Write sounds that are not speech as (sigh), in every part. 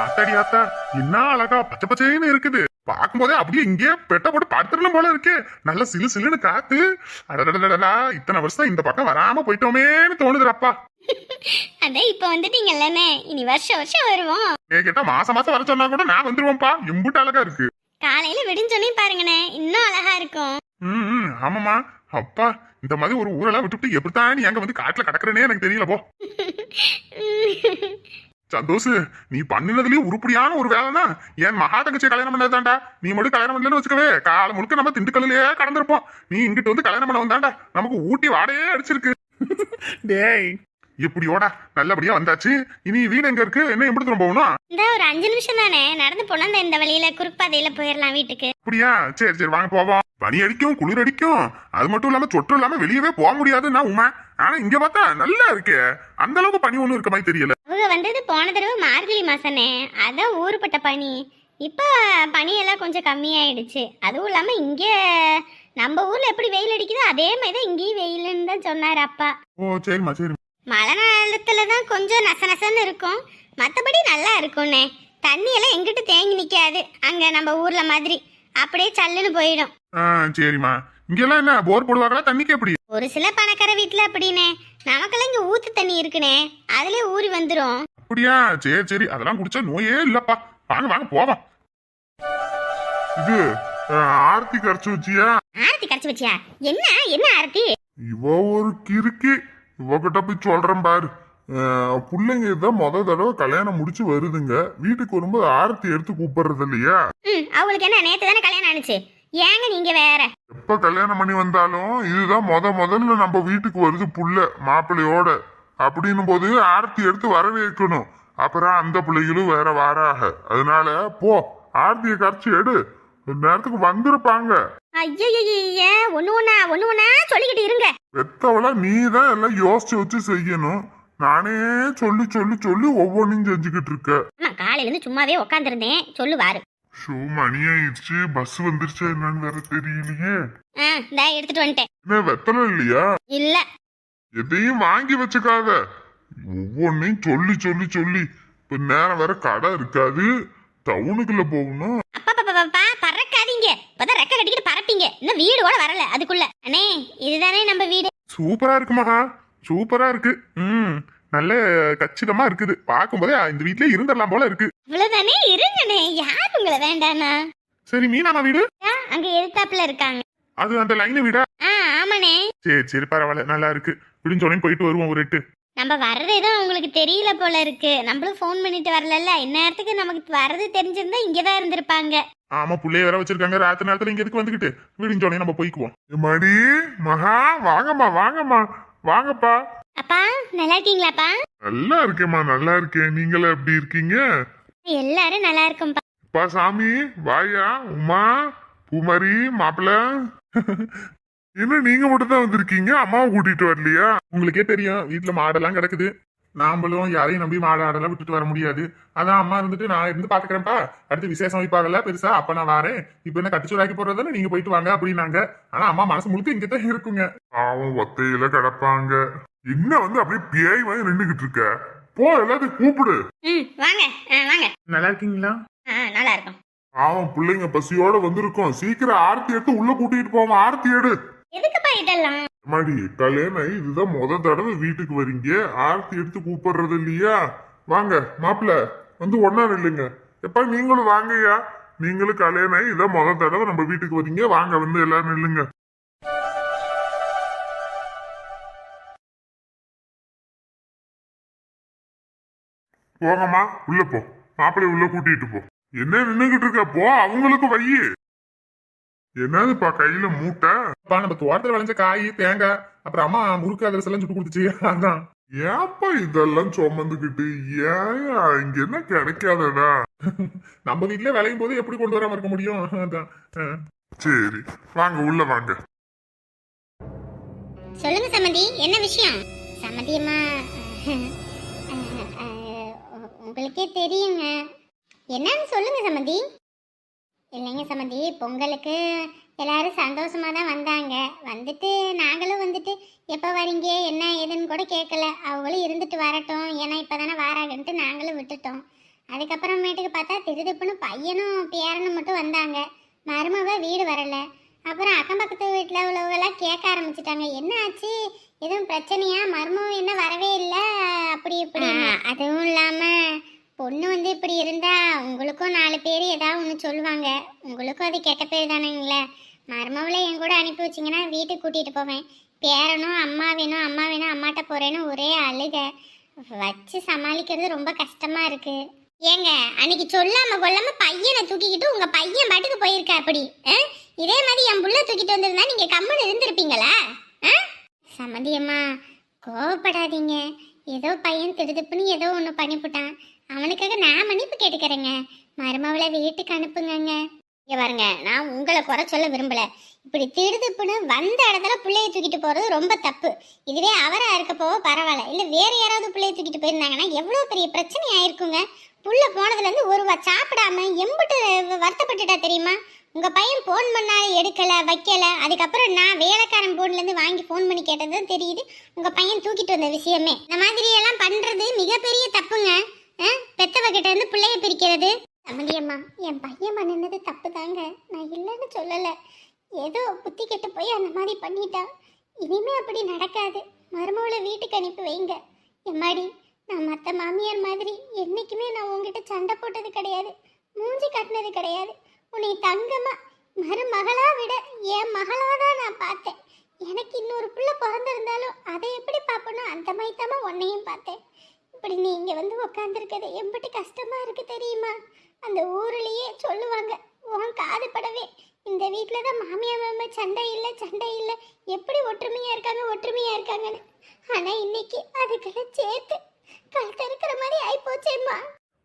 ஆத்தாடி ஆத்தா என்ன அழகா பச்சை பச்சைன்னு இருக்குது. பார்க்கும்போதே அப்படியே இங்கே பெட்ட போட்டு படுத்துடணும் போல இருக்கே. நல்ல சிலு சிலுன்னு காத்து. அடடடடடா இத்தனை வருஷம் இந்த பக்கம் வராம போயிட்டோமேன்னு தோணுதுடப்பா அதான் இப்போ வந்துட்டீங்கல்லண்ணே. இனி வருஷம் வருஷம் வருவோம். ஏ கேட்டா மாசம் மாசம் வர சொன்னா கூட நான் வந்துருவேன்ப்பா எம்புட்டு அழகா இருக்கு. காலையில விடிஞ்சோன்னே பாருங்கண்ணே இன்னும் அழகா இருக்கும். ம் ம், ஆமாம்மா. அப்பா இந்த மாதிரி ஒரு ஊரெல்லாம் விட்டுவிட்டு எப்படித்தான் நீ அங்க வந்து காட்டுல கிடக்குறேனே எனக்கு தெரியல போ. (laughs) சந்தோஷ் நீ பண்ணினதுலயே உருப்படியான ஒரு வேலைனா என் மகா தங்கச்சியை கல்யாணம் பண்ணதாண்டா நீ மட்டும் கல்யாணம் பண்ணலன்னு வச்சுக்கவே காலம் முழுக்க நம்ம திண்டுக்கல்லையே கடந்திருப்போம். நீ இங்கிட்டு வந்து கல்யாணம் பண்ண வந்தாண்டா நமக்கு ஊட்டி வாடையே அடிச்சிருக்கு. (laughs) டேய். எப்படியோடா? நல்லபடியா வந்தாச்சு. இனி வீடு எங்க இருக்கு? என்ன எப்படி திரும்ப போகணும் இந்த ஒரு அஞ்சு நிமிஷம் தானே. நடந்து போனா இந்த வழியில குறுப்பாதையில போயிடலாம் வீட்டுக்கு. அப்படியா? சரி சரி வாங்க போவோம். பனி அடிக்கும் குளிர் அடிக்கும். அது மட்டும் இல்லாம சொற்று இல்லாம வெளியவே போக முடியாது நான் உமா. ஆனா இங்க பார்த்தா நல்லா இருக்கே. அந்த அளவுக்கு பனி ஒண்ணும் இருக்க மாதிரி தெரியல. அவங்க வந்தது போன தடவை மார்கழி மாசனே அதான் ஊருப்பட்ட பனி. இப்போ பனியெல்லாம் கொஞ்சம் கம்மியாயிடுச்சு. அதுவும் இல்லாமல் இங்கே நம்ம ஊரில் எப்படி வெயில் அடிக்குதோ அதே மாதிரி தான் இங்கேயும் வெயிலுன்னு தான் சொன்னார் அப்பா. ஓ சரிம்மா சரி மழை நேரத்தில் தான் கொஞ்சம் நச நசன்னு இருக்கும். மற்றபடி நல்லா இருக்கும்ண்ணே தண்ணியெல்லாம் எங்கிட்ட தேங்கி நிற்காது அங்கே நம்ம ஊரில் மாதிரி. அப்படியே சல்லுன்னு போயிடும். ஆ சரிம்மா. இங்கெல்லாம் என்ன போர் போடுவாங்களா? தண்ணிக்கு எப்படி? ஒரு சில பணக்கார வீட்டில் அப்படின்னே நமக்கெல்லாம் இங்கே ஊற்று தண்ணி இருக்குண்ணே அதுலேயே ஊறி வந்துடும் அப்படியா? சரி சரி. அதெல்லாம் குடிச்சா நோயே இல்லப்பா. வாங்க வாங்க போவோம். இது அஹ், ஆர்த்தி கரைச்சு வச்சியா? ஆரத்தி கரைச்சி வச்சியா? என்ன என்ன ஆரத்தி? இவ ஒரு கிறுக்கி. இவகிட்ட போய் சொல்றேன் பாரு. பிள்ளைங்க இதான் முத தடவை கல்யாணம் முடிச்சு வருதுங்க. வீட்டுக்கு வரும்போது ஆரத்தி எடுத்து கூப்பிடுறது இல்லையா? அவங்களுக்கு என்ன நேற்று தானே கல்யாணம் ஆனுச்சு. ஏங்க நீங்கள் வேற? எப்ப கல்யாணம் பண்ணி வந்தாலும் இதுதான் முத முதல்ல நம்ம வீட்டுக்கு வருது புள்ள மாப்பிள்ளையோட. அப்படின்னும் போது ஆரத்தி எடுத்து வரவேற்கணும் அப்புறம் அந்த பிள்ளைகளும் வேற வாராக. அதனால போ ஆரத்தியை கரைச்சி எடு. நேரத்துக்கு வந்திருப்பாங்க. ஐயய்ய ஒன்று ஒன்றா ஒன்று ஒன்றா சொல்லிக்கிட்டு இருங்க. பெத்தவளா நீ தான் எல்லாம் யோசிச்சு வச்சு செய்யணும். நானே சொல்லி சொல்லி சொல்லி ஒவ்வொன்றையும் செஞ்சுக்கிட்டு இருக்க. ஆமாம் காலையிலேருந்து சும்மாவே உட்காந்துருந்தேன் சொல்லுவாரு ஷோ மணி ஆயிடுச்சு. பஸ் வந்துருச்சா என்னன்னு வேற தெரியலையே. ஆ இந்தா எடுத்துட்டு வந்துட்டேன். என்ன வெத்தலை இல்லையா? இல்லை. எதையும் வாங்கி வச்சுக்காத. ஒவ்வொன்னையும் சொல்லி சொல்லி சொல்லி. இப்ப நேரம் வேற கடை இருக்காது. டவுனுக்குள்ள போகணும். அப்பா பறக்காதீங்க இப்பதான் ரெக்க கட்டிக்கிட்டு பறப்பீங்க இன்னும் வீடு கூட வரல. அதுக்குள்ள. அண்ணே இதுதானே நம்ம வீடு? சூப்பரா இருக்கு மகா. சூப்பரா இருக்கு. ம் நல்ல கச்சிதமா இருக்குது. பார்க்கும்போதே இந்த வீட்லயே இருந்துடலாம் போல இருக்கு. இவ்வளவுதானே? இருங்கண்ணே யார் உங்களை வேண்டாண்ணா சரி மீனாமா வீடு? அங்க எதிர்த்தாப்புல இருக்காங்க. அது அந்த லைன் வீடா? ஆ ஆமாண்ணே. சரி சரி பரவாயில்ல. நல்லா இருக்கு. விடிஞ்சோடனே போயிட்டு வருவோம் ஒரு எட்டு. நம்ம வர்றதே தான் உங்களுக்கு தெரியல போல இருக்கு. நம்மளும் ஃபோன் பண்ணிட்டு வரலல்ல. இந்நேரத்துக்கு நமக்கு வர்றது தெரிஞ்சிருந்தா இங்கே தான் இருந்திருப்பாங்க. ஆமா புள்ளைய வேற வச்சிருக்காங்க. ராத்திரி நேரத்துல இங்க எதுக்கு வந்துகிட்டு? விடிஞ்சோடனே நம்ம போய்க்குவோம். மடி மகா வாங்கம்மா வாங்கம்மா. வாங்கப்பா. அப்பா நல்லா இருக்கீங்களாப்பா? நல்லா இருக்கேம்மா நல்லா இருக்கேன். நீங்களே எப்படி இருக்கீங்க? எல்லாரும் நல்லா இருக்கும்பா பா சாமி வாயா உமா பூமாரி மாப்பிள்ள என்ன நீங்க மட்டும் தான் வந்திருக்கீங்க? அம்மாவை கூட்டிட்டு வரலையா? உங்களுக்கே தெரியும் வீட்டுல மாடெல்லாம் கிடக்குது. நாமளும் யாரையும் நம்பி மாடு ஆடெல்லாம் விட்டுட்டு வர முடியாது. அதான் அம்மா இருந்துட்டு நான் இருந்து பாத்துக்கிறேன்ப்பா. அடுத்து விசேஷம் வைப்பாங்கல்ல பெருசா? அப்ப நான் வரேன். இப்ப என்ன கட்டுச்சூடாக்கி போடுறதுன்னு நீங்க போயிட்டு வாங்க அப்படின்னாங்க. ஆனா அம்மா மனசு முழுக்க இங்க தான் இருக்குங்க. அவன் ஒத்தையில கிடப்பாங்க. என்ன வந்து அப்படியே பேய் வாங்கி நின்றுகிட்டு இருக்க? போ எல்லாத்தையும் கூப்பிடு. ம் வாங்க. ஆ, வாங்க. நல்லா இருக்கீங்களா? ஆ நல்லா இருக்கும். அவன் பிள்ளைங்க பசியோட வந்திருக்கோம். சீக்கிரம் ஆர்த்தி எடுத்து உள்ள கூட்டிட்டு போவான் ஆர்த்தி எடு. எதுக்குப்பா இதெல்லாம்? மாடி கல்யாணம் ஆகி இதுதான் முத தடவை வீட்டுக்கு வரீங்க. ஆர்த்தி எடுத்து கூப்பிடுறது இல்லையா? வாங்க மாப்பிள்ள வந்து ஒன்னா நில்லுங்க. எப்பா நீங்களும் வாங்கய்யா. நீங்களும் கல்யாணம் ஆகி இதான் முத தடவை நம்ம வீட்டுக்கு வரீங்க. வாங்க வந்து எல்லாரும் நில்லுங்க. போங்கம்மா உள்ள போ. மாப்பிள்ளை உள்ள கூட்டிட்டு போ. என்ன நின்னுகிட்டு இருக்க? போ அவங்களுக்கு வையி. என்னதுப்பா கையில மூட்டை? நம்ம தோட்டத்துல விளைஞ்ச காய் தேங்காய் அப்புறம் அம்மா முறுக்கு அதிரசம் எல்லாம் சுட்டு கொடுத்துச்சு. அதான். ஏப்பா இதெல்லாம் சுமந்துக்கிட்டு? ஏன் இங்க என்ன கிடைக்காதடா? (laughs) நம்ம வீட்ல விளையும் போது எப்படி கொண்டு வராம இருக்க முடியும்? அதான். ஆ. சரி வாங்க உள்ள வாங்க. சொல்லுங்க சம்மதி என்ன விஷயம்? சம்மதியம்மா உங்களுக்கே தெரியுங்க. என்னன்னு சொல்லுங்க சம்மதி இல்லைங்க சமந்தி பொங்கலுக்கு எல்லாரும் சந்தோஷமா தான் வந்தாங்க. வந்துட்டு நாங்களும் வந்துட்டு எப்போ வரீங்க என்ன ஏதுன்னு கூட கேட்கல அவங்களும் இருந்துட்டு வரட்டும் ஏன்னா இப்போ தானே வாராகன்ட்டு நாங்களும் விட்டுட்டோம். அதுக்கப்புறமேட்டுக்கு பார்த்தா திருதுப்புன்னு பையனும் பேரனும் மட்டும் வந்தாங்க. மருமவ வீடு வரலை. அப்புறம் அக்கம் பக்கத்து வீட்டில் உள்ளவங்களாம் கேட்க ஆரம்பிச்சிட்டாங்க. என்ன ஆச்சு? எதுவும் பிரச்சனையா? மருமகம் என்ன வரவே இல்லை? அப்படி இப்படி அதுவும் இல்லாமல் பொண்ணு வந்து இப்படி இருந்தா உங்களுக்கும் நாலு பேர் ஏதாவது ஒன்று சொல்லுவாங்க. உங்களுக்கும் அது கெட்ட பேர் தானேங்களே. மருமவளை என் கூட அனுப்பி வச்சிங்கன்னா வீட்டுக்கு கூட்டிகிட்டு போவேன். பேரனும் அம்மா வேணும் அம்மா வேணும் அம்மாட்ட போகிறேன்னு ஒரே அழுக. வச்சு சமாளிக்கிறது ரொம்ப கஷ்டமாக இருக்குது ஏங்க அன்னைக்கு சொல்லாம கொள்ளாம பையனை தூக்கிக்கிட்டு உங்கள் பையன் பாட்டுக்கு போயிருக்கா அப்படி? ஆ? இதே மாதிரி என் புள்ள தூக்கிட்டு வந்திருந்தா நீங்கள் கம்முன்னு இருந்திருப்பீங்களா? ஆ? கோவப்படாதீங்க. ஏதோ பையன் திடுதுப்புன்னு ஏதோ ஒன்று பண்ணிவிட்டான் அவனுக்காக நான் மன்னிப்பு கேட்டுக்கிறேங்க. மருமவளை வீட்டுக்கு அனுப்புங்கங்க. இங்கே பாருங்க நான் உங்களை குறை சொல்ல விரும்பல. இப்படி திருதுப்புன்னு வந்த இடத்துல பிள்ளைய தூக்கிட்டு போகிறது ரொம்ப தப்பு. இதுவே அவராக இருக்க போக பரவாயில்ல. இல்லை வேறு யாராவது பிள்ளைய தூக்கிட்டு போயிருந்தாங்கன்னா எவ்வளோ பெரிய பிரச்சனை ஆயிருக்குங்க. புள்ள போனதுலேருந்து ஒருவா சாப்பிடாம எம்பிட்டு வருத்தப்பட்டுட்டா தெரியுமா? உங்கள் பையன் ஃபோன் பண்ணால் எடுக்கலை வைக்கலை. அதுக்கப்புறம் நான் வேலைக்காரன் போன்லேருந்து வாங்கி ஃபோன் பண்ணி கேட்டது தெரியுது. உங்கள் பையன் தூக்கிட்டு வந்த விஷயமே. இந்த மாதிரி எல்லாம் மிகப்பெரிய தப்புங்க. பெத்தவகிட்ட இருந்து பிள்ளைய பிரிக்கிறது? அமலியம்மா என் பையன் பண்ணினது தப்பு தாங்க நான் இல்லைன்னு சொல்லலை. ஏதோ புத்தி கெட்டு போய் அந்த மாதிரி பண்ணிட்டா. இனிமே அப்படி நடக்காது. மருமகளை வீட்டுக்கு அனுப்பி வைங்க. எம்மாடி நான் மற்ற மாமியார் மாதிரி என்றைக்குமே நான் உங்ககிட்ட சண்டை போட்டது கிடையாது. மூஞ்சி கட்டினது கிடையாது. உன்னை தங்கமா மருமகளா விட என் மகளாக தான் நான் பார்த்தேன். எனக்கு இன்னொரு பிள்ளை பிறந்திருந்தாலும் அதை எப்படி பார்ப்பனோ அந்த மாதிரி தான் உன்னையும் பார்த்தேன். இப்படி நீ இங்கே வந்து உக்காந்துருக்கிறது எம்பிட்டு கஷ்டமா இருக்கு தெரியுமா? அந்த ஊர்லேயே சொல்லுவாங்க உன் காது படவே இந்த வீட்டில் தான் மாமியா மாமா சண்டை இல்லை சண்டை இல்லை. எப்படி ஒற்றுமையா இருக்காங்க ஒற்றுமையா இருக்காங்கன்னு? ஆனா இன்னைக்கு அதுக்கெல்லாம் சேர்த்து கழுத்த இருக்கிற மாதிரி ஆயிப்போச்சேம்மா.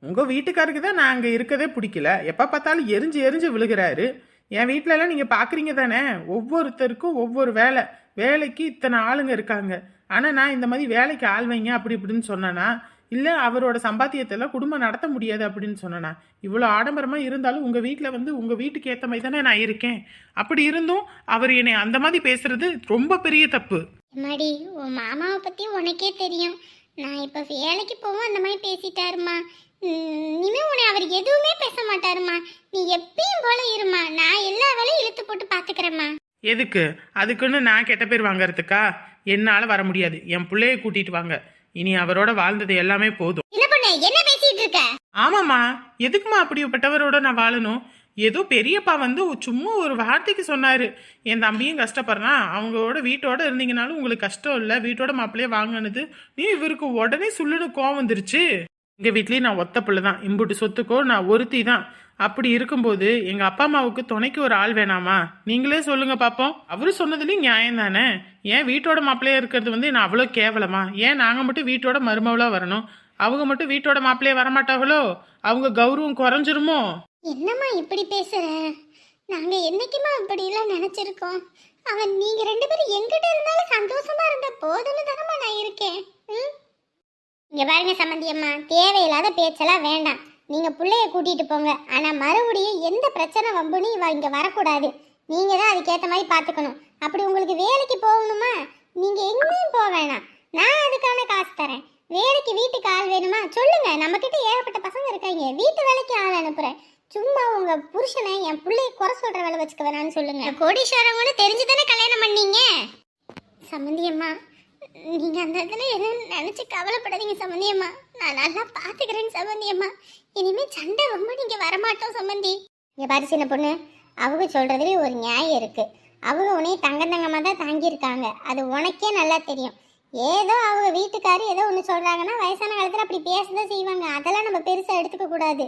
உங்க வீட்டுக்காருக்கு தான் நான் அங்க இருக்கதே பிடிக்கல. எப்ப பார்த்தாலும் எரிஞ்சு எரிஞ்சு விழுகிறாரு. என் வீட்ல எல்லாம் நீங்க பாக்குறீங்க தானே? ஒவ்வொருத்தருக்கும் ஒவ்வொரு வேலை. வேலைக்கு இத்தனை ஆளுங்க இருக்காங்க. ஆனா நான் இந்த மாதிரி வேலைக்கு ஆள் வைங்க அப்படி இப்படின்னு சொன்னேனா இல்ல அவரோட சம்பாத்தியத்தை எல்லாம் குடும்பம் நடத்த முடியாது அப்படின்னு சொன்னேனா இவ்வளவு ஆடம்பரமா இருந்தாலும் உங்க வீட்ல வந்து உங்க வீட்டுக்கு ஏத்த மாதிரி தானே நான் இருக்கேன். அப்படி இருந்தும் அவர் என்னை அந்த மாதிரி பேசுறது ரொம்ப பெரிய தப்பு. அம்மாடி உன் மாமாவை பற்றி உனக்கே தெரியும். நான் இப்போ வேலைக்கு போவோம் அந்த மாதிரி பேசிட்டாருமா இனிமே உன்னை அவர் எதுவுமே பேச மாட்டாருமா நீ எப்பயும் போல இருமா நான் எல்லா வேலையும் இழுத்து போட்டு பார்த்துக்கிறேம்மா எதுக்கு? அதுக்குன்னு நான் கெட்ட பேர் வாங்கறதுக்கா? என்னால வர முடியாது. என் பிள்ளைய கூட்டிட்டு வாங்க. இனி அவரோட வாழ்ந்தது எல்லாமே போதும். என்ன பொண்ணு? என்ன பேசிட்டு இருக்க? ஆமாம்மா. எதுக்குமா அப்படிப்பட்டவரோட நான் வாழணும்? ஏதோ பெரியப்பா வந்து சும்மா ஒரு வார்த்தைக்கு சொன்னாரு. என் தம்பியும் கஷ்டப்படுறான். அவங்களோட வீட்டோட இருந்தீங்கனாலும் உங்களுக்கு கஷ்டம் இல்லை. வீட்டோட மாப்பிள்ளையே வாங்கினது. நீ இவருக்கு உடனே சுள்ளுன்னு கோவம் வந்துருச்சு. எங்க வீட்லயும் நான் ஒத்த பிள்ளை தான் இம்புட்டு சொத்துக்கோ நான் ஒருத்தி தான் அப்படி இருக்கும்போது எங்க அப்பா அம்மாவுக்கு துணைக்கு ஒரு ஆள் வேணாமா? நீங்களே சொல்லுங்க பாப்போம். அவரு சொன்னதுலயும் நியாயம் தானே? ஏன் வீட்டோட மாப்பிள்ளையா இருக்கிறது வந்து நான் அவ்வளோ கேவலமா? ஏன் நாங்க மட்டும் வீட்டோட மருமவளா வரணும்? அவங்க மட்டும் வீட்டோட மாப்பிள்ளையே வரமாட்டாங்களோ? அவங்க கௌரவம் குறைஞ்சிருமோ? என்னம்மா இப்படி பேசுற? நாங்க என்னைக்குமா இப்படிலாம் நினைச்சிருக்கோம்? அவன் நீங்க ரெண்டு பேரும் எங்கிட்ட இருந்தாலும் சந்தோஷமா இருந்த போதும்னு தானம்மா நான் இருக்கேன். ம்? இங்க பாருங்க சம்மந்தி அம்மா தேவையில்லாத பேச்செல்லாம் வேண்டாம். நீங்க புள்ளைய கூட்டிட்டு போங்க. ஆனா மறுபடியும் எந்த பிரச்சனை வம்புன்னு இவ இங்க வரக்கூடாது. நீங்க தான் அதுக்கேற்ற மாதிரி பார்த்துக்கணும் அப்படி உங்களுக்கு வேலைக்கு போகணுமா? நீங்க எங்கேயும் போக வேணாம். நான் அதுக்கான காசு தரேன். வேலைக்கு வீட்டுக்கு ஆள் வேணுமா? சொல்லுங்க. நம்ம கிட்ட ஏகப்பட்ட பசங்க இருக்காங்க. வீட்டு வேலைக்கு ஆள் அனுப்புறேன். சும்மா உங்க புருஷனை என் பிள்ளைய குறை சொல்ற வேலை வச்சுக்க வேணாம்னு சொல்லுங்க. கோடீஸ்வரவங்கன்னு தெரிஞ்சுதானே கல்யாணம் பண்ணீங்க? சம்மந்தியம்மா நீங்கள் அந்த இடத்துல என்ன நினச்சி கவலைப்படாதீங்க சம்மந்தியம்மா நான் நல்லா பார்த்துக்கிறேன் சம்மந்தியம்மா இனிமேல் சண்டை ரொம்ப நீங்கள் வரமாட்டோம் சம்மந்தி இங்கே பாரு சின்ன பொண்ணு அவங்க சொல்கிறதுலேயே ஒரு நியாயம் இருக்குது அவங்க உன்னையும் தங்க தங்கமாக தான் தாங்கியிருக்காங்க. அது உனக்கே நல்லா தெரியும். ஏதோ அவங்க வீட்டுக்காரு ஏதோ ஒன்று சொல்கிறாங்கன்னா வயசான காலத்தில் அப்படி பேசதான் செய்வாங்க. அதெல்லாம் நம்ம பெருசாக எடுத்துக்க கூடாது.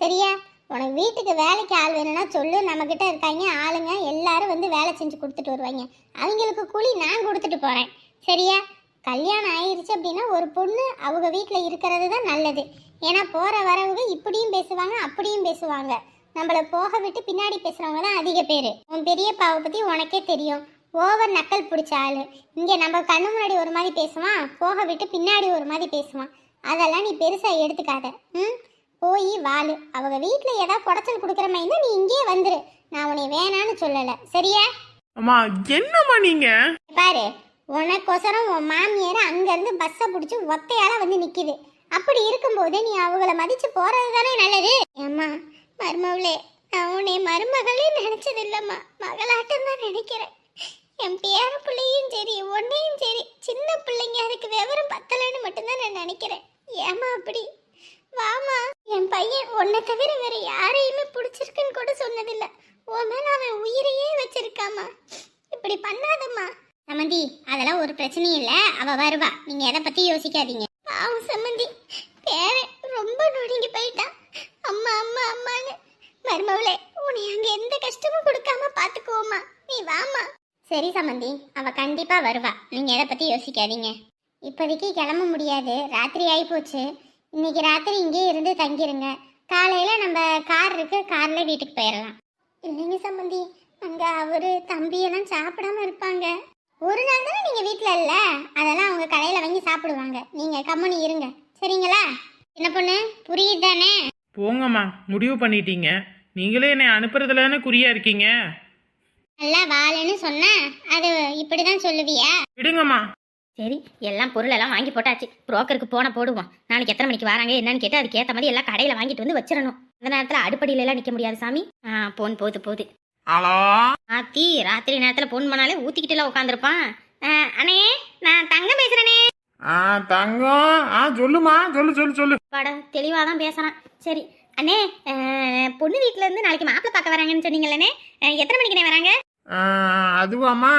சரியா? உனக்கு வீட்டுக்கு வேலைக்கு ஆள் வேணும்னா சொல்லு. நம்மக்கிட்ட இருக்காங்க ஆளுங்க எல்லாரும் வந்து வேலை செஞ்சு கொடுத்துட்டு வருவாங்க. அவங்களுக்கு கூலி நான் கொடுத்துட்டு போகிறேன் சரியா? கல்யாணம் ஆயிருச்சு அப்படின்னா ஒரு பொண்ணு அவங்க வீட்டில் இருக்கிறது தான் நல்லது. ஏன்னா போகிற வரவங்க இப்படியும் பேசுவாங்க அப்படியும் பேசுவாங்க. நம்மளை போக விட்டு பின்னாடி பேசுகிறவங்க தான் அதிக பேர். உன் பெரியப்பாவை பற்றி உனக்கே தெரியும். ஓவர் நக்கல் பிடிச்ச ஆள். இங்கே நம்ம கண்ணு முன்னாடி ஒரு மாதிரி பேசுவான் போக விட்டு பின்னாடி ஒரு மாதிரி பேசுவான். அதெல்லாம் நீ பெருசாக எடுத்துக்காத. ம்? போய் வாழு. அவங்க வீட்டில் ஏதாவது குடைச்சல் கொடுக்குற மாதிரி இருந்தா நீ இங்கேயே வந்துரு. நான் உன்னை வேணான்னு சொல்லலை. சரியா? அம்மா என்னம்மா நீங்க? பாரு. உனக்கொசரம் உன் மாமியார் அங்கேருந்து பஸ்ஸை பிடிச்சி ஒத்தையால் வந்து நிற்கிது அப்படி இருக்கும்போது நீ அவங்கள மதித்து போகிறது தானே நல்லது? ஏம்மா மருமவளே நான் உன்னை மருமகளே நினச்சதில்லம்மா. மகளாட்டம் தான் நினைக்கிறேன். என் பேர பிள்ளையும் சரி ஒன்றையும் சரி சின்ன பிள்ளைங்க அதுக்கு விவரம் பத்தலைன்னு மட்டும்தான் நான் நினைக்கிறேன். ஏமா அப்படி? வாமா என் பையன் உன்னை தவிர வேற யாரையுமே பிடிச்சிருக்குன்னு கூட சொன்னதில்லை. உன் மேலே அவன் உயிரையே வச்சிருக்காமா இப்படி பண்ணாதம்மா. சமந்தி அதெல்லாம் ஒரு பிரச்சனையும் இல்லை. அவ வருவா. நீங்க எதை பத்தி யோசிக்காதீங்க. பாவம் சம்மந்தி பேரன் ரொம்ப நொடுங்கி போயிட்டான் அம்மா அம்மா அம்மான்னு. மருமவளே உன்னை அங்க எந்த கஷ்டமும் கொடுக்காம பாத்துக்குவோமா நீ வாமா சரி சம்மந்தி அவ கண்டிப்பா வருவா. நீங்க எதை பத்தி யோசிக்காதீங்க. இப்போதைக்கு கிளம்ப முடியாது. ராத்திரி ஆகிப்போச்சு இன்னைக்கு ராத்திரி இங்கேயே இருந்து தங்கிருங்க. காலையில நம்ம கார் இருக்கு. கார்ல வீட்டுக்கு போயிடலாம் இல்லைங்க சம்மந்தி அங்க அவரு தம்பியெல்லாம் சாப்பிடாம இருப்பாங்க. ஒரு நாள் தானே நீங்க வீட்ல இல்ல? அதெல்லாம் அவங்க கடையில வாங்கி சாப்பிடுவாங்க. நீங்க கம்முனி இருங்க. சரிங்களா? என்ன பொண்ணு புரியுது தானே? போங்கம்மா முடிவு பண்ணிட்டீங்க. நீங்களே என்னை அனுப்புறதுலன்னு குறியா இருக்கீங்க? நல்லா வாழன்னு சொன்னா அது இப்படிதான் சொல்லுவியா? விடுங்கம்மா. சரி எல்லாம் பொருள் எல்லாம் வாங்கி போட்டாச்சு. புரோக்கருக்கு போன போடுவோம். நாளைக்கு எத்தனை மணிக்கு வராங்க என்னன்னு கேட்டு அதுக்கு ஏற்ற மாதிரி எல்லாம் கடையில் வாங்கிட்டு வந்து வச்சிடணும். அந்த நேரத்தில் அடுப்படியில எல்லாம் நிற்க முடியாது சாமி. ஆ போன் போகுது போகுது. ஹலோ? ஆத்தி ராத்திரி நேரத்தில் ஃபோன் பண்ணாலே ஊற்றிக்கிட்டுலாம் உட்காந்துருப்பான் அண்ணே நான் தங்கம் பேசுகிறேனே ஆ தங்கம். ஆ சொல்லுமா. சொல்லு சொல்லு சொல்லு. பட தெளிவாக தான் பேசுகிறான் சரி அண்ணே பொண்ணு வீட்ல இருந்து நாளைக்கு மாப்பிள்ளை பார்க்க வராங்கன்னு சொன்னீங்களே எத்தனை மணிக்குண்ணே வராங்க? ஆ, அதுவாம்மா.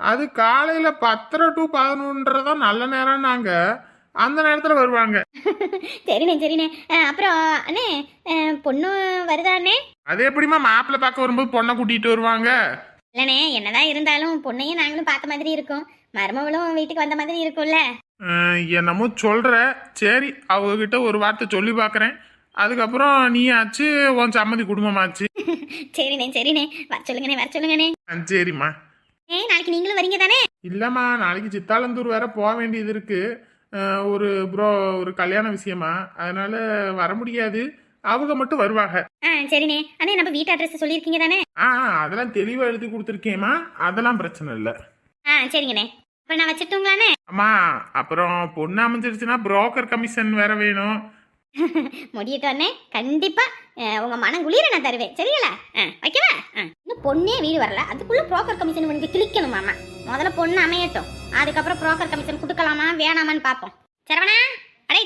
அது காலையில் பத்தரை டு பதினொன்றதான் நல்ல நேரம் நாங்கள் அந்த நேரத்தில் வருவாங்க. (laughs) சரிண்ணே சரிண்ணே. அப்புறம் அண்ணே பொண்ணு வருதா அண்ணே அது எப்படிம்மா மாப்பிள்ளை பார்க்க வரும்போது பொண்ணை கூட்டிகிட்டு வருவாங்க? இல்லைண்ணே என்னதான் இருந்தாலும் பொண்ணையும் நாங்களும் பார்த்த மாதிரி இருக்கும். மருமகளும் வீட்டுக்கு வந்த மாதிரி இருக்கும்ல. என்னமோ சொல்கிற சரி அவங்கக்கிட்ட ஒரு வார்த்தை சொல்லி பார்க்குறேன். அதுக்கப்புறம் நீ ஆச்சு உன் சம்மதி குடும்பமாச்சு. (laughs) சரிண்ணே சரிண்ணே. வர சொல்லுங்கண்ணே வர சொல்லுங்கண்ணே. ஆ, சரிம்மா. ஏ நாளைக்கு நீங்களும் வரீங்க தானே? இல்லைம்மா நாளைக்கு சித்தாலந்தூர் வேற போக வேண்டியது இருக்கு. அஹ், ஒரு ப்ரோ ஒரு கல்யாண விஷயமா. அதனால வர முடியாது. அவங்க மட்டும் வருவாங்க. ஆ சரிண்ணே. அண்ணே நம்ம வீட்டு அட்ரஸ் சொல்லியிருக்கீங்க தானே? ஆ அதெல்லாம் தெளிவாக எழுதி கொடுத்துருக்கேம்மா. அதெல்லாம் பிரச்சனை இல்லை. ஆ சரிங்கண்ணே. அப்போ நான் வச்சுட்டுங்களாண்ணே அம்மா அப்புறம் பொண்ணு அமைஞ்சிருச்சுன்னா புரோக்கர் கமிஷன் வேற வேணும். (laughs) முடியட்டும் அண்ணே கண்டிப்பாக உங்கள் மனம் குளிர நான் தருவேன். சரிங்களா? ஆ வைக்கவா? ஆ. இன்னும் பொண்ணே வீடு வரல. அதுக்குள்ளே ப்ரோக்கர் கமிஷன் வந்து கிளிக்கணும் மாமா. முதல்ல பொண்ணு அமையட்டும். அதுக்கப்புறம் ப்ரோக்கர் கமிஷன் கொடுக்கலாமா வேணாமான்னு பார்ப்போம். சரவணா? அடே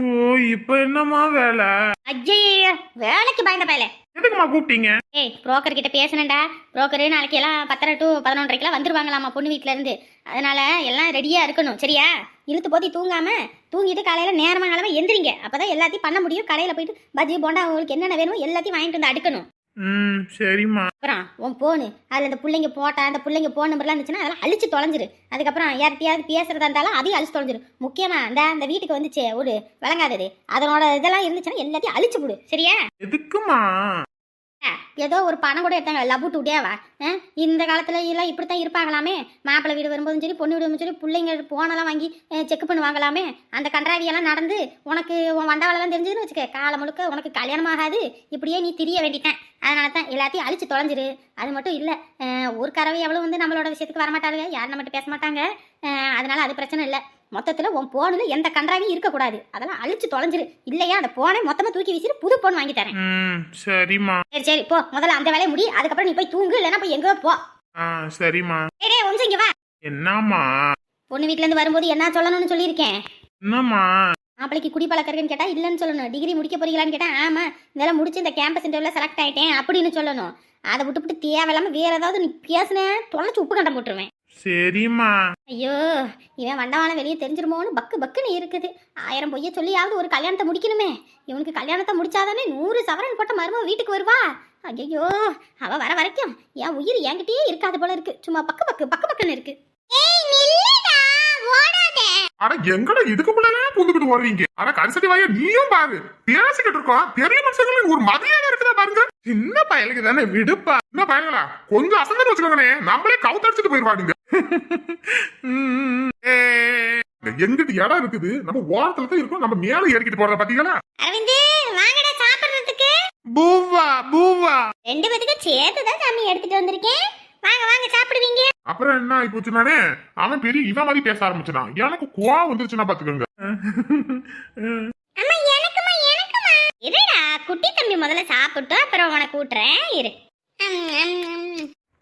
ஓ இப்போ என்னம்மா வேலை? ஐயய்ய வேலைக்கு பயந்த பயலே. எதுக்குமா கூப்பிட்டீங்க? ஏய் புரோக்கர் கிட்ட பேசணும்டா புரோக்கரு நாளைக்கு எல்லாம் பத்தரை டு பதினொன்றரைக்கெல்லாம் வந்துருவாங்களாமா பொண்ணு வீட்ல இருந்து அதனால எல்லாம் ரெடியா இருக்கணும் சரியா? இழுத்து போத்தி தூங்காம தூங்கிட்டு காலையில நேரமா கிளம்ப எந்திரிங்க. அப்பதான் எல்லாத்தையும் பண்ண முடியும். கடையில போயிட்டு பஜ்ஜி போண்டா உங்களுக்கு என்னென்ன வேணுமோ எல்லாத்தையும் வாங்கிட்டு வந்து அடுக்கணும். ம் சரிம்மா. அப்புறம் உன் போனு அதில் இந்த பிள்ளைங்க போட்டா அந்த பிள்ளைங்க போன் நம்பர்லாம் இருந்துச்சுன்னா அதெல்லாம் அழிச்சு தொலைஞ்சிரு. அதுக்கப்புறம் யார்கிட்டயாவது பேசுறதா இருந்தாலும் அதையும் அழிச்சு தொலைஞ்சிரு முக்கியமா இந்த அந்த வீட்டுக்கு வந்துச்சு ஒரு விளங்காதது. அதனோட இதெல்லாம் இருந்துச்சுன்னா எல்லாத்தையும் அழிச்சு விடு. சரியா? எதுக்குமா ஏதோ ஒரு பணம் கூட எடுத்தாங்க. லவ் டுடேவா இந்த காலத்தில் எல்லாம் இப்படித்தான் இருப்பாங்களாமே. மாப்பிள்ளை வீடு வரும்போதும் சரி பொண்ணு வீடு வரும்போதும் சரி பிள்ளைங்க போனெல்லாம் வாங்கி செக் பண்ணுவாங்களாமே. அந்த கன்றாவியெல்லாம் நடந்து உனக்கு உன் வண்டாவளெல்லாம் தெரிஞ்சதுன்னு வச்சுக்க காலம் முழுக்க உனக்கு கல்யாணம் ஆகாது. இப்படியே நீ திரிய வேண்டிட்டேன். அதனால தான் எல்லாத்தையும் அழிச்சு தொலைஞ்சிரு. அது மட்டும் இல்லை ஒரு கறவை எவ்வளோ வந்து நம்மளோட விஷயத்துக்கு வரமாட்டாளுங்க யாரும் நம்மகிட்ட பேச மாட்டாங்க. அதனால் அதனால அது பிரச்சனை இல்லை. மொத்தத்தில் உன் போனில் எந்த கன்றாவியும் இருக்கக்கூடாது. அதெல்லாம் அழிச்சு தொலைஞ்சிரு. இல்லையா? அந்த போனை மொத்தமாக தூக்கி வீசிட்டு புது போன் வாங்கி தரேன். சரிம்மா. சரி சரி போ. முதல்ல அந்த வேலையை முடி. அதுக்கப்புறம் நீ போய் தூங்கு. இல்லைன்னா போய் எங்கேயோ போ. சரிம்மா. டேய், ஒன்றும் இங்க வா. என்னம்மா? பொண்ணு வீட்ல இருந்து வரும்போது என்ன சொல்லணும்னு சொல்லியிருக்கேன். என்னம்மா? மாப்பிளைக்கு குடிப்பழக்கம் இருக்குன்னு கேட்டா இல்லைன்னு சொல்லணும். டிகிரி முடிக்க போறீங்களான்னு கேட்டா ஆமா இதெல்லாம் முடிச்சு இந்த கேம்பஸ் இன்டர்வியூல செலக்ட் ஆயிட்டேன் அப்படின்னு சொல்லணும். அதை விட்டுவிட்டு தேவையில்லாம வேற ஏதாவது நீ பேசுன தொலைச்சு உப்பு கண்டம் போட்டுருவேன். சரிம்மா. ஐயோ இவன் வண்டவாளம் வெளியே தெரிஞ்சிருமோன்னு பக்கு பக்குன்னு இருக்குது. ஆயிரம் பொய்ய சொல்லியாவது ஒரு கல்யாணத்தை முடிக்கணுமே. இவனுக்கு கல்யாணத்தை முடிச்சாதானே நூறு சவரன் போட்ட மருமக வீட்டுக்கு வருவா. ஐயோ அவ வர வரைக்கும் என் உயிர் என்கிட்டயே இருக்காது போல இருக்கு. சும்மா பக்கு பக்கு பக்கு பக்குன்னு இருக்கு. ஏய் நில்லுடா ஓடாத. ஆனா எங்கடா இதுக்குள்ளலாம் புந்துக்கிட்டு ஓடுறீங்க? ஆனா கரிசட்டி வாய நீயும் பாரு. பேசிக்கிட்டு இருக்கோம். பெரிய மனுஷங்களுக்கு ஒரு மரியாதை இருக்குதா பாருங்க. சின்ன பயலுக்கு தானே விடுப்பா? என்ன பயங்களா கொஞ்சம் அசந்து வச்சுக்கோங்கண்ணே நம்மளே கவுத்தடிச்சிட்டு (laughs) ஏ, எங்கிட்ட இடம் இருக்குது? நம்ம ஓரத்துல தான் இருக்கோம். நம்ம மேல ஏறிக்கிட்டு போறத பாத்தீங்களா அரவிந்து வாங்கடா சாப்பிடுறதுக்கு. பூவா பூவா. ரெண்டு பேத்துக்கும் சேர்த்து தான் சாமி எடுத்துட்டு வந்திருக்கேன். வாங்க வாங்க சாப்பிடுவீங்க. அப்புறம் என்ன ஆகி போச்சுனானே அவன் பெரிய இவன் மாதிரி பேச ஆரம்பிச்சுனான் எனக்கு கோவம் வந்துருச்சுன்னா பாத்துக்கோங்க இருடா குட்டி தம்பி முதல்ல சாப்பிட்டோம் அப்புறம் உனக்கு கூட்டுறேன். இரு.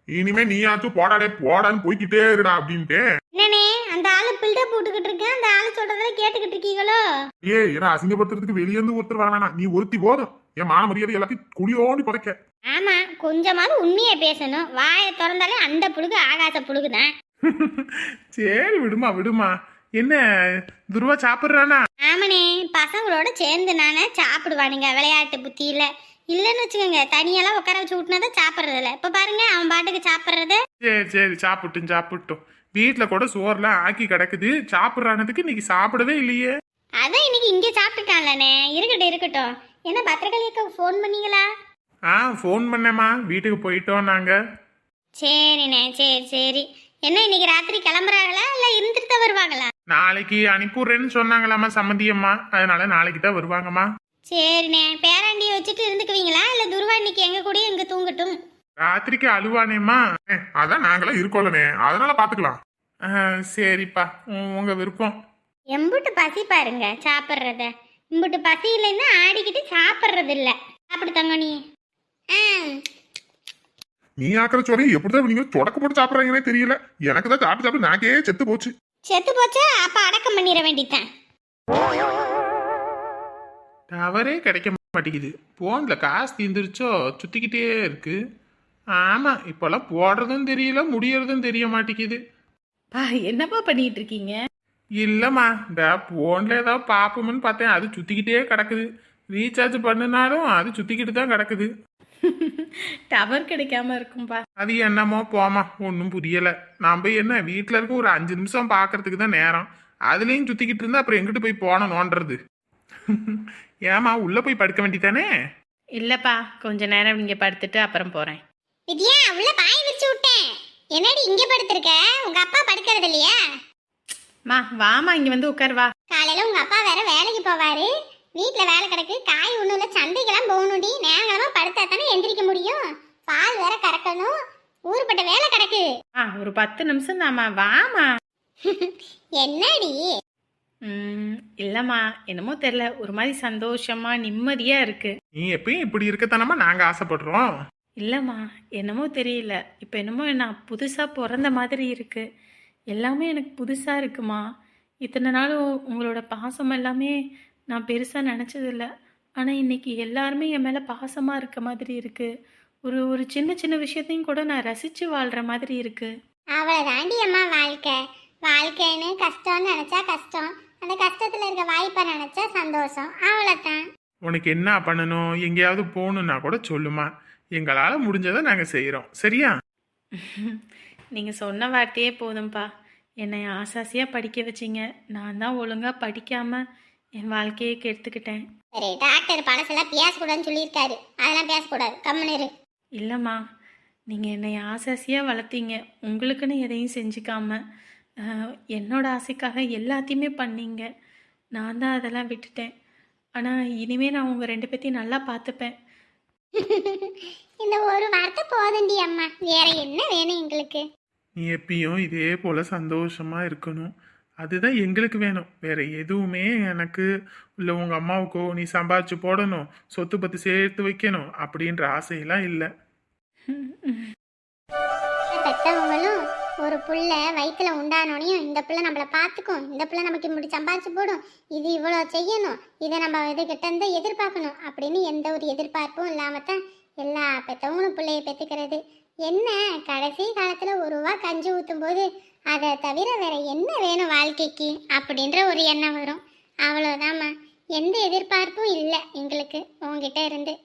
இனிமே நீயாச்சும் போடாடே போடான்னு போய்க்கிட்டே இருடா அப்படின்ட்டு. என்னண்ணே அந்த ஆளு பில்டப் போட்டுக்கிட்டு இருக்கேன் அந்த ஆளு சொல்றதெல்லாம் கேட்டுக்கிட்டு இருக்கீங்களோ? ஏய் என்ன அசிங்கப்படுத்துறதுக்கு வெளியே இருந்து ஒருத்தர் வர வேணாம். நீ ஒருத்தி போதும். என் மான மரியாதை எல்லாத்தையும் குழியோண்டி புதைக்க. ஆமா கொஞ்சமாவது உண்மையை பேசணும். வாயை திறந்தாலே அந்த புழுகு ஆகாச புழுகு தான் (laughs) சரி விடுமா விடுமா. என்ன துருவா சாப்பிட்றானா? ஆமாண்ணே பசங்களோட சேர்ந்து நானே சாப்பிடுவானுங்க விளையாட்டு புத்தியில. இல்லைன்னு வச்சுக்கோங்க தனியெல்லாம் உட்கார வச்சு விட்டுனாதான் சாப்பிட்றது இல்ல இப்ப பாருங்க அவன் பாட்டுக்கு சாப்பிட்றது. சரி சரி சாப்பிட்டும் சாப்பிட்டும். வீட்டில் கூட சோறுலாம் ஆக்கி கிடக்குது சாப்பிட்றானதுக்கு இன்னைக்கு சாப்பிடவே இல்லையே. அதான் இன்னைக்கு இங்கே சாப்பிட்டுட்டான்லண்ணே. இருக்கட்டும் இருக்கட்டும். என்ன பத்திரகாளியக்கா ஃபோன் பண்ணீங்களா? ஆ ஃபோன் பண்ணேம்மா. வீட்டுக்கு போயிட்டோம் நாங்கள் சரிண்ணே சரி சரி. என்ன இன்னைக்கு ராத்திரி கிளம்புறாங்களா இல்ல இருந்துட்டு தான் வருவாங்களா? நாளைக்கு அனுப்பிடுறேன்னு சொன்னாங்களாம்மா சம்மந்தியம்மா அதனால நாளைக்கு தான் வருவாங்கம்மா. சரிண்ணே பேராண்டியை வச்சுட்டு இருந்துக்குவீங்களா? இல்ல துருவா இன்னைக்கு எங்க கூடயும் இங்க தூங்கட்டும்? ராத்திரிக்கு அழுவானேம்மா. அதான் நாங்களாம் இருக்கோம்லனே. அதனால பாத்துக்கலாம். சரிப்பா. உங்க விருப்பம். எம்புட்டு பசி பாருங்க சாப்பிட்றத. இம்புட்டு பசி இல்லைன்னா ஆடிக்கிட்டு சாப்பிட்றது இல்ல சாப்பிடு தங்க நீ நீ ஆக்கிற சோறையும் எப்படிதான் நீங்க தொடக்க போட்டு சாப்பிடுறாங்கன்னே தெரியல. எனக்கு தான் சாப்பிட்டு சாப்பிட்டு நாக்கே செத்து போச்சு. செத்து போச்சா? அப்ப அடக்கம் பண்ணிட வேண்டியதான் டவரே கிடைக்க மாட்டேங்குது. போனில் காசு தீந்துருச்சோ? சுற்றிக்கிட்டே இருக்கு. ஆமாம் இப்போல்லாம் போடுறதும் தெரியல முடியறதும் தெரிய மாட்டேங்குது. பா என்னப்பா பண்ணிட்டு இருக்கீங்க இல்லைம்மா இந்த ஃபோனில் ஏதாவது பார்ப்போம்னு பார்த்தேன். அது சுற்றிக்கிட்டே கிடக்குது. ரீசார்ஜ் பண்ணினாலும் அது சுற்றிக்கிட்டு தான் கிடக்குது. டவர் கிடைக்காம இருக்கும்பா. அது என்னமோ போமா ஒன்றும் புரியலை. நம்ம என்ன வீட்டில் இருக்க ஒரு அஞ்சு நிமிஷம் பார்க்கறதுக்கு தான் நேரம். அதுலேயும் சுற்றிக்கிட்டு இருந்தா அப்புறம் எங்கிட்டு போய் போன நோண்டுறது ஏமா உள்ளே போய் படுக்க வேண்டியதானே? இல்லப்பா கொஞ்ச நேரம் நீங்க படுத்துட்டு அப்புறம் போறேன். வித்யா உள்ள பாய் விரிச்சு விட்டேன். என்னடி இங்க படுத்திருக்க? உங்க அப்பா படுக்கிறது இல்லையா? மா வாமா இங்க வந்து உட்கார் வா. காலையில உங்க அப்பா வேற வேலைக்கு போவாரு. வீட்ல வேலை கிடக்கு காய் ஒண்ணும் இல்ல சந்தைக்கெல்லாம் போகணும்டி. நேரமா படுத்தா தானே எந்திரிக்க முடியும். பால் வேற கறக்கணும். ஊருப்பட்ட வேலை கிடக்கு. ஆ ஒரு பத்து நிமிஷம் தாம்மா. வாமா (laughs) என்னடி? ம், இல்லம்மா. என்னமோ தெரியல. ஒரு மாதிரி சந்தோஷமா நிம்மதியா இருக்கு. நீ எப்பயும் இப்படி இருக்கத்தானமா நாங்கள் ஆசைப்படுறோம்? இல்லம்மா. என்னமோ தெரியல. இப்போ என்னமோ நான் புதுசா பிறந்த மாதிரி இருக்கு. எல்லாமே எனக்கு புதுசா இருக்குமா. இத்தனை நாள் உங்களோட பாசம் எல்லாமே நான் பெருசா நினச்சதில்ல. ஆனா இன்னைக்கு எல்லாருமே என் மேல பாசமா இருக்க மாதிரி இருக்கு. ஒரு ஒரு சின்ன சின்ன விஷயத்தையும் கூட நான் ரசிச்சு வாழ்ற மாதிரி இருக்கு. அவ்வளவுதாண்டி அம்மா வாழ்க்கை. வாழ்க்கைன்னு கஷ்டம்னு நினைச்சா கஷ்டம். அந்த கஷ்டத்துல இருக்க வாய்ப்பை நினைச்சா சந்தோஷம். அவ்வளவுதான். உனக்கு என்ன பண்ணணும்? எங்கேயாவது போகணுன்னா கூட சொல்லுமா. எங்களால் முடிஞ்சதை நாங்கள் செய்கிறோம் சரியா? (laughs) நீங்க சொன்ன வார்த்தையே போதும்ப்பா என்னை ஆசாசியாக படிக்க வச்சீங்க. நான் தான் ஒழுங்கா படிக்காம என் வாழ்க்கையை கெடுத்துக்கிட்டேன். சரி டாக்டர் பழசெல்லாம் பேசக்கூடாதுன்னு சொல்லியிருக்காரு. அதெல்லாம் பேசக்கூடாது கம்முன்னு இரு. இல்லைம்மா நீங்கள் என்னை ஆசாசியாக வளர்த்தீங்க. உங்களுக்குன்னு எதையும் செஞ்சுக்காம ஆஹ், என்னோட ஆசைக்காக எல்லாத்தையுமே பண்ணீங்க. நான் தான் அதெல்லாம் விட்டுட்டேன். ஆனால் இனிமே நான் உங்கள் ரெண்டு பேத்தையும் நல்லா பார்த்துப்பேன். (laughs) இந்த ஒரு வார்த்தை போதுண்டி அம்மா. வேற என்ன வேணும் எங்களுக்கு? நீ எப்பயும் இதே போல் சந்தோஷமாக இருக்கணும். அதுதான் எங்களுக்கு வேணும். வேற எதுவுமே எனக்கு இல்லை உங்கள் அம்மாவுக்கோ நீ சம்பாதிச்சு போடணும் சொத்து பத்து சேர்த்து வைக்கணும் அப்படின்ற ஆசையெல்லாம் இல்லை. பெத்தவங்களும் ஒரு புள்ள வயிற்றுல உண்டானோனையும் இந்த புள்ள நம்மள பார்த்துக்கும் இந்த புள்ள நமக்கு இப்படி சம்பாதிச்சு போடும் இது இவ்வளோ செய்யணும் இதை நம்ம இதுகிட்ட இருந்து எதிர்பார்க்கணும் அப்படின்னு எந்த ஒரு எதிர்பார்ப்பும் இல்லாம தான் எல்லா பெத்தவங்களும் பிள்ளைய பெற்றுக்கிறது என்ன கடைசி காலத்தில் ஒரு ரூபா கஞ்சி ஊற்றும் போது அதை தவிர வேற என்ன வேணும் வாழ்க்கைக்கு? அப்படின்ற ஒரு எண்ணம் வரும். அவ்வளோதாம்மா எந்த எதிர்பார்ப்பும் இல்லை எங்களுக்கு உங்ககிட்ட இருந்து.